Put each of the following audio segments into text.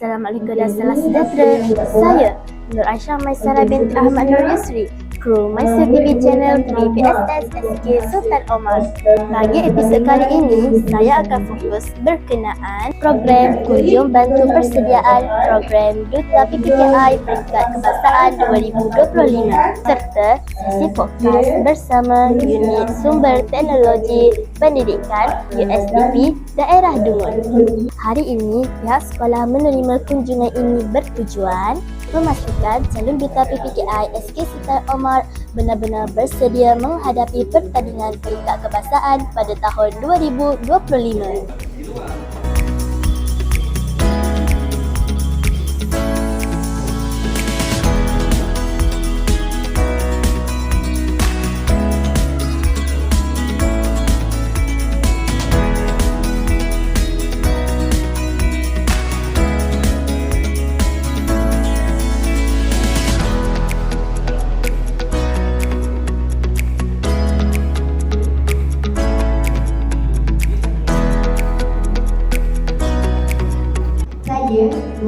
Assalamualaikum dan salam sejahtera. Saya Nur Aisyah Maisara binti Ahmad Nur Yusri, kru Maisar TV Channel 3 PSS SK Sultan Omar. Bagi episod kali ini, saya akan fokus berkenaan program Kunjung Bantu Persediaan Program Duta PPKI Peringkat Kebangsaan 2025 serta sesi fokus bersama Unit Sumber Teknologi Pendidikan USDP Daerah Dungun. Hari ini, pihak sekolah menerima kunjungan ini bertujuan memastikan calon duta PPKI SK Sultan Omar benar-benar bersedia menghadapi pertandingan peringkat kebangsaan pada tahun 2025.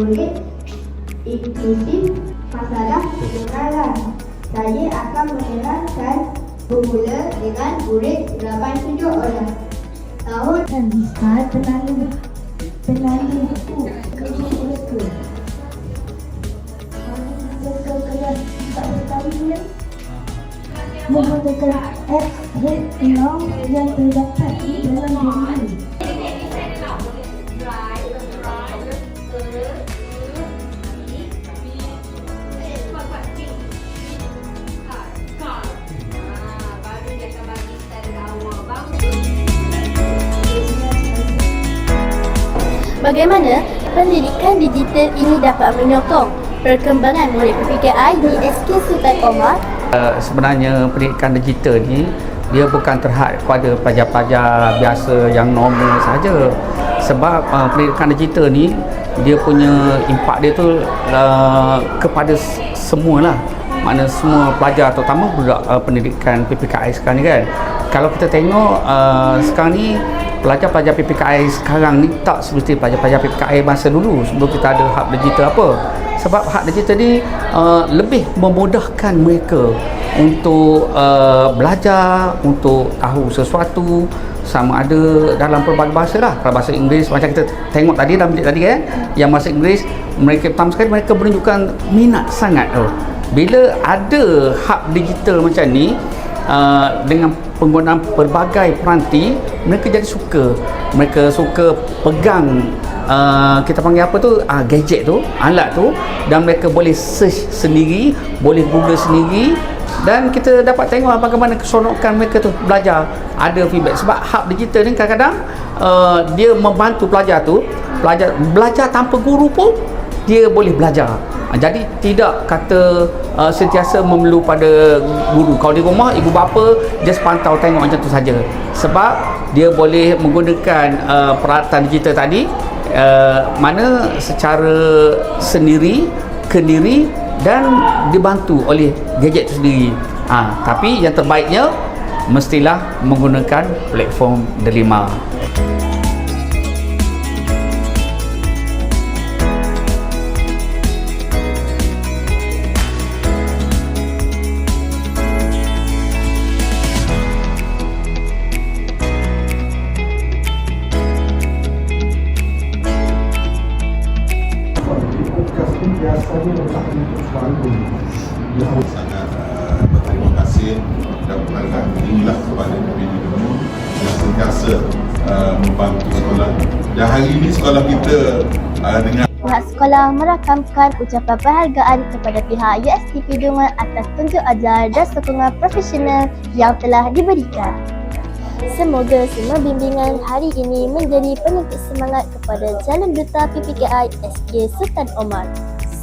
Murid inklusif masalah pengenalan. Saya akan mengenalkan bermula dengan murid 87 orang. Tahun dan start penalu penalu buku kerja mereka. Menggunakan apps head yang terdapat di dalam diri. Bagaimana pendidikan digital ini dapat menyokong perkembangan murid PPKI di SK Sultan Omar? Uh, sebenarnya pendidikan digital ni dia bukan terhad kepada pelajar-pelajar biasa yang normal saja. Sebab uh, pendidikan digital ni dia punya impak dia tu uh, kepada semualah. Mana semua pelajar terutama budak uh, pendidikan PPKI sekarang ni kan kalau kita tengok uh, sekarang ni pelajar-pelajar PPKI sekarang ni tak seperti pelajar-pelajar PPKI masa dulu sebelum kita ada hub digital apa. Sebab hak digital ni uh, lebih memudahkan mereka untuk uh, belajar untuk tahu sesuatu. Sama ada dalam pelbagai bahasa lah. Kalau bahasa Inggeris macam kita tengok tadi dalam bilik tadi kan yang bahasa Inggeris mereka pertama sekali mereka menunjukkan minat sangat tu. Bila ada hub digital macam ni uh, dengan penggunaan pelbagai peranti mereka jadi suka. Mereka suka pegang uh, kita panggil apa tu? Uh, gadget tu alat tu dan mereka boleh search sendiri boleh google sendiri dan kita dapat tengok bagaimana keseronokan mereka tu belajar. Ada feedback. Sebab hub digital ni kadang-kadang uh, dia membantu pelajar tu. Belajar belajar tanpa guru pun dia boleh belajar jadi tidak kata uh, sentiasa memerlu pada guru. Kalau di rumah ibu bapa just pantau tengok macam tu saja. Sebab dia boleh menggunakan uh, peralatan digital tadi uh, mana secara sendiri kendiri dan dibantu oleh gadget sendiri. Ha, tapi yang terbaiknya mestilah menggunakan platform Delima sangat uh, berterima kasih dan mengucapkan inilah kepada PBD dulu yang sentiasa uh, membantu sekolah dan hari ini sekolah kita uh, dengan Pihak sekolah merakamkan ucapan penghargaan kepada pihak USTP Dungan atas tunjuk ajar dan sokongan profesional yang telah diberikan. Semoga semua bimbingan hari ini menjadi penyuntik semangat kepada calon duta PPKI SK Sultan Omar.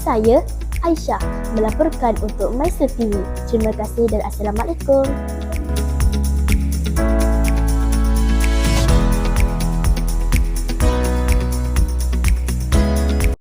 Saya Aisyah melaporkan untuk Maisur TV. Terima kasih dan Assalamualaikum.